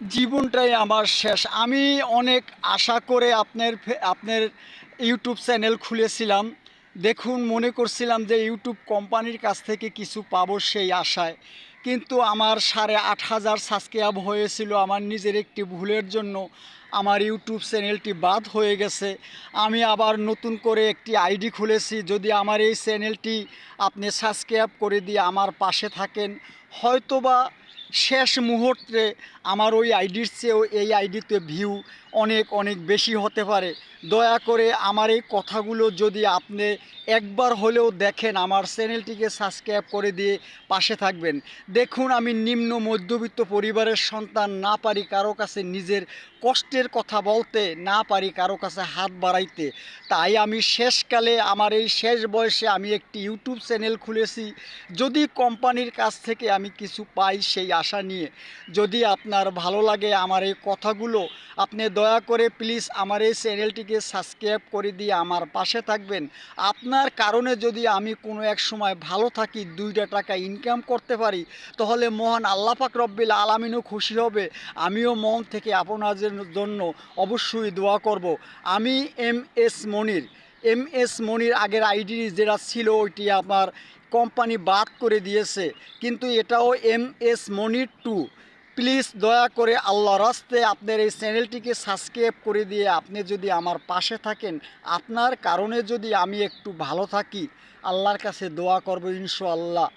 জীবনটাই আমার শেষ। আমি অনেক আশা করে আপনার আপনার ইউটিউব চ্যানেল খুলেছিলাম। দেখুন, মনে করছিলাম যে ইউটিউব কোম্পানির কাছ থেকে কিছু পাবো সেই আশায়। কিন্তু আমার সাড়ে আট হাজার সাবস্ক্রাইব হয়েছিল আমার নিজের একটি ভুলের জন্য। আমার ইউটিউব চ্যানেলটি বাদ হয়ে গেছে। আমি আবার নতুন করে একটি আইডি খুলেছি। যদি আমার এই চ্যানেলটি আপনি সাবস্ক্রাইব করে দিয়ে আমার পাশে থাকেন, হয়তোবা শেষ মুহূর্তে আমার ওই আইডির চেয়েও এই আইডিতে ভিউ অনেক অনেক বেশি হতে পারে। দয়া করে আমার এই কথাগুলো যদি আপনি একবার হলেও দেখেন, আমার চ্যানেলটিকে সাবস্ক্রাইব করে দিয়ে পাশে থাকবেন। দেখুন, আমি নিম্ন মধ্যবিত্ত পরিবারের সন্তান, না পারি কারও কাছে নিজের কষ্টের কথা বলতে, না পারি কারও কাছে হাত বাড়াইতে। তাই আমি শেষকালে, আমার এই শেষ বয়সে আমি একটি ইউটিউব চ্যানেল খুলেছি। যদি কোম্পানির কাছ থেকে আমি কিছু পাই সেই আশা নিয়ে। যদি আপনার ভালো লাগে আমার এই কথাগুলো আপনি দয়া করে প্লিজ আমার এই চ্যানেলটিকে সাবস্ক্রাইব করে দিয়ে আমার পাশে থাকবেন। আপনার কারণে যদি আমি কোনো এক সময় ভালো থাকি, দুইটা টাকা ইনকাম করতে পারি, তাহলে মহান আল্লাহ পাক রব্বিল আলামিনও খুশি হবে। আমিও মন থেকে আপনাদের জন্য অবশ্যই দোয়া করব। আমি M S Monir. M S Monir আগের আইডি যেটা ছিল, ওইটি আমার কোম্পানি বাদ করে দিয়েছে। কিন্তু এটাও M S Monir two please দয়া করে আল্লাহ রাস্তে আপনার এই চ্যানেলটিকে সাবস্ক্রাইব করে দিয়ে আপনি যদি আমার পাশে থাকেন, আপনার কারণে যদি আমি একটু ভালো থাকি, আল্লাহর কাছে দোয়া করব ইনশাআল্লাহ।